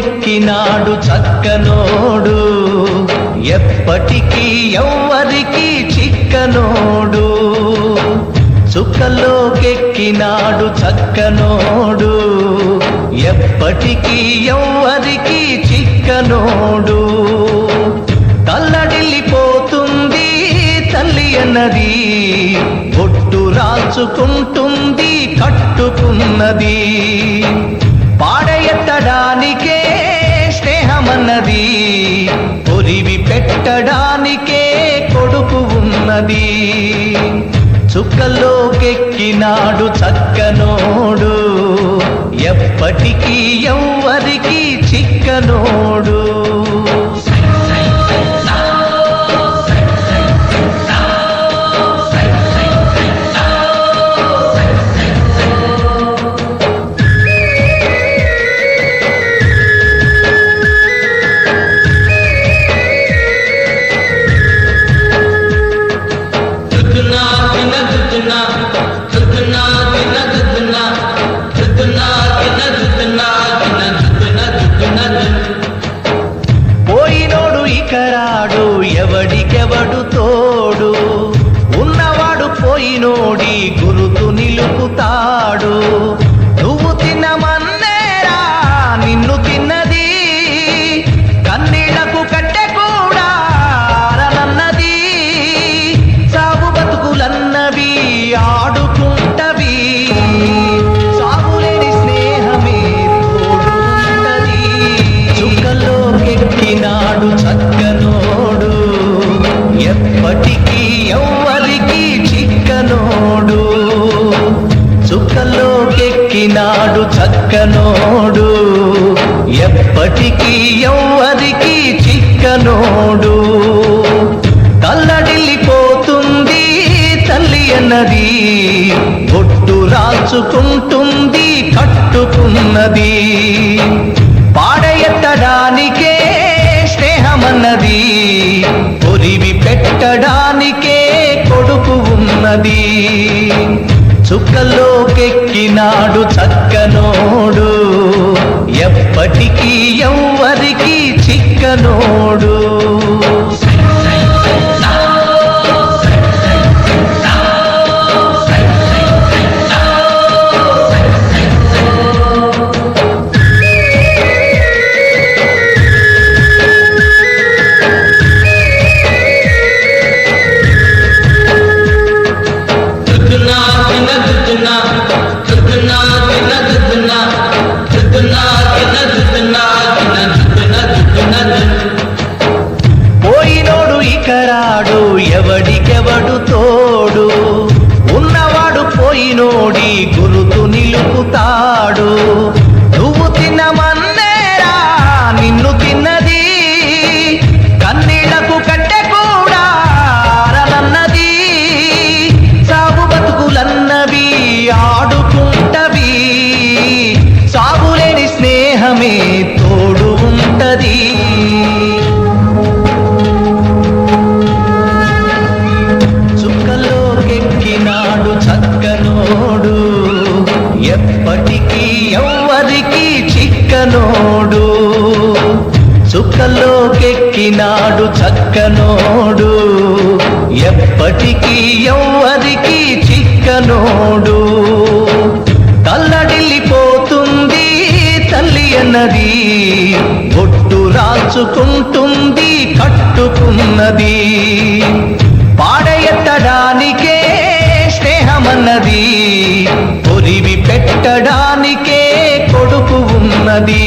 ఎక్కినాడు చక్కనోడు. ఎప్పటికీ ఎవ్వరికి చిక్కనోడు. చుక్కలోకెక్కినాడు చక్కనోడు. ఎప్పటికీ ఎవ్వరికి చిక్కనోడు. తల్లడిల్లిపోతుంది తల్లి అన్నది. బొట్టు రాల్చుకుంటుంది కట్టుకున్నది. పాడెత్తడానికి దివి పెట్టడానికే కొడుకు ఉన్నది. చుక్కలోకెక్కినాడు చక్కనోడు. ఎప్పటికీ ఎవ్వరికి చిక్కనోడు. ఎవడికెవడు తోడు? ఉన్నవాడు పోయినోడి గురుతు నిలుపుతాడు. నువ్వు తినమన్నేరా రాల్చుకుంటుంది కట్టుకున్నది. పాడయెత్తడానికే స్నేహమన్నది. పొరివి పెట్టడానికే కొడుకు ఉన్నది. చుక్కల్లోకెక్కినాడు చక్కనోడు. చుక్కలోకెక్కినాడు చక్కనోడు. ఎప్పటికీ ఎవ్వరికి చిక్కనోడు. తల్లడిల్లిపోతుంది తల్లి అన్నది. బొట్టు రాచుకుంటుంది కట్టుకున్నది. పాడెత్తడానికే స్నేహమన్నది. పొరివి పెట్టడానికే కొడుకు ఉన్నది.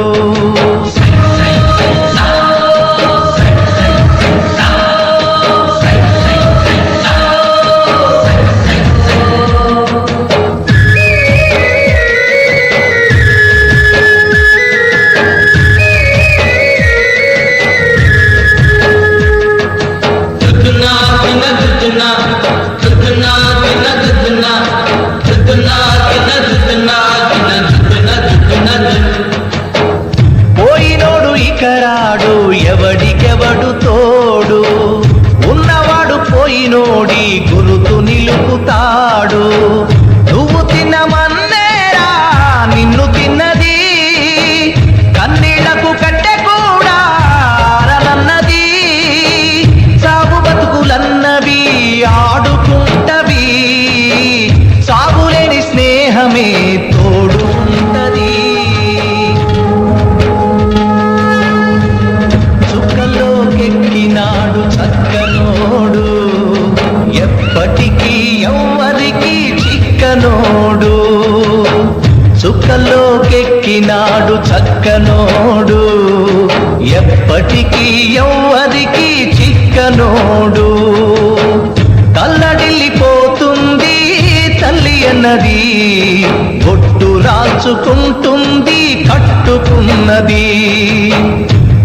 చుక్కలోకెక్కినాడు చక్కనోడు. ఎప్పటికీ ఎవ్వరికి చిక్కనోడు. తల్లడిల్లిపోతుంది తల్లి అన్నది. బొట్టు రాచుకుంటుంది కట్టుకున్నది.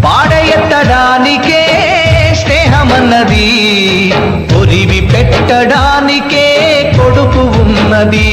పాడయెత్తడానికే స్నేహమన్నది. పొరివి పెట్టడానికే కొడుకు ఉన్నది.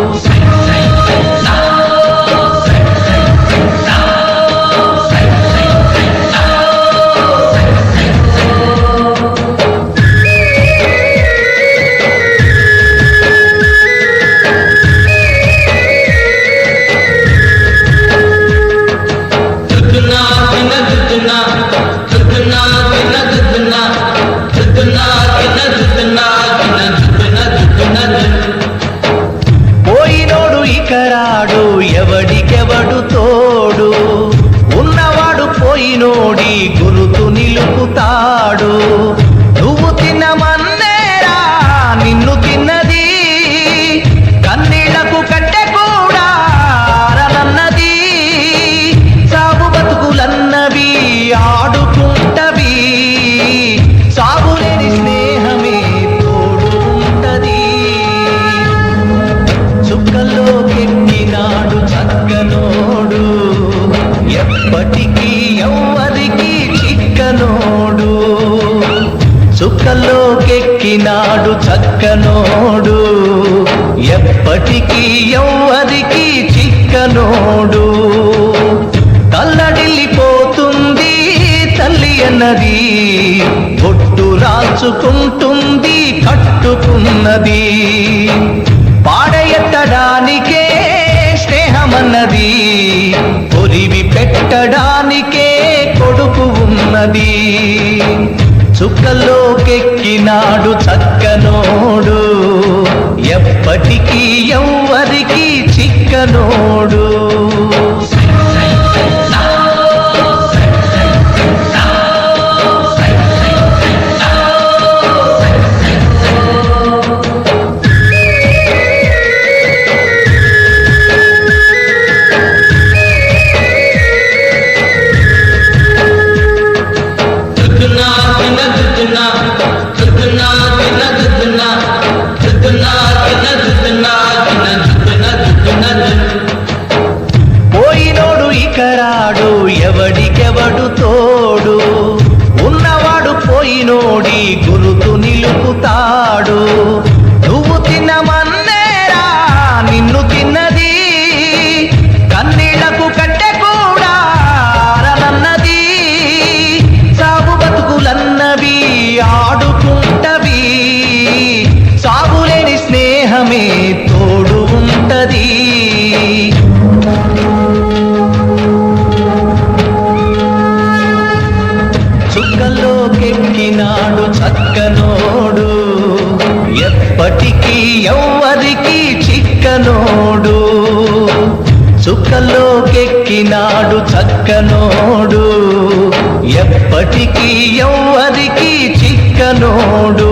చుక్కలోకెక్కినాడు చక్కనోడు. ఎప్పటికీ ఎవ్వరికి చిక్కనోడు. తల్లడిల్లిపోతుంది తల్లి అన్నది. బొట్టు రాచుకుంటుంది కట్టుకున్నది. పాడయెత్తడానికే స్నేహమన్నది. పొరివి పెట్టడానికే కొడుకు ఉన్నది. సుఖలోకెక్కినాడు చక్కనోడు. ఎప్పటికీ ఎవ్వరికీ చిక్కనోడు. ఆడుకుంటవి సాగులేని స్నేహమే తోడు ఉంటది చుక్కలోకెక్కినాడు చక్కనోడు. ఎప్పటికీ ఎవ్వరికి చిక్కనోడు. చుక్కలోకెక్కినాడు చక్కనోడు. ఎప్పటికీ ఎవ్వరికి చిక్కనోడు.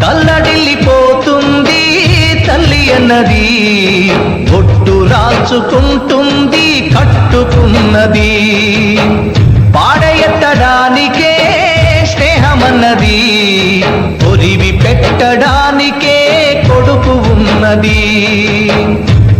తల్లడిల్లిపోతుంది తల్లి అన్నది. బొట్టు రాచుకుంటుంది కట్టుకున్నది. పాడెత్తడానికే స్నేహమన్నది. పొరివి పెట్టడానికే కొడుకు ఉన్నది.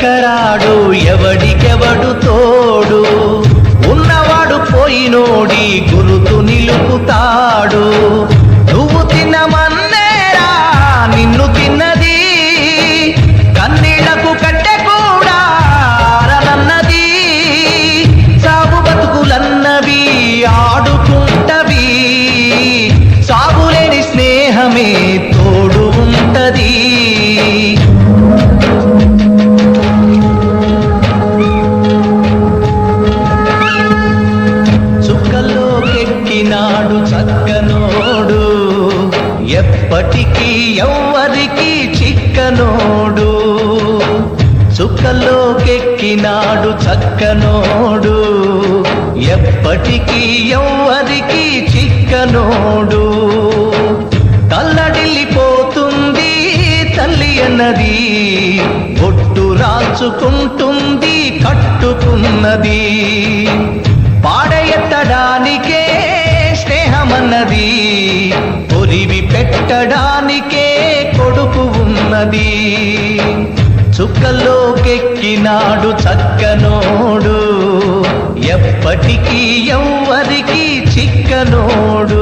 పనికిరాడు ఎవడికెవడు తోడు? ఉన్నవాడు పోయినోడి గురుతు నిలుపుతా చుక్కలోకెక్కినాడు చక్కనోడు. ఎప్పటికీ ఎవ్వరికి చిక్కనోడు. తల్లడిల్లిపోతుంది తల్లి అన్నది. బొట్టు రాచుకుంటుంది కట్టుకున్నది. పాడయెత్తడానికే స్నేహమన్నది. పొరివి పెట్టడానికే కొడుకు ఉన్నది. చుక్కల్లోకెక్కినాడు చక్కనోడు. ఎప్పటికీ ఎవ్వరికీ చిక్కనోడు.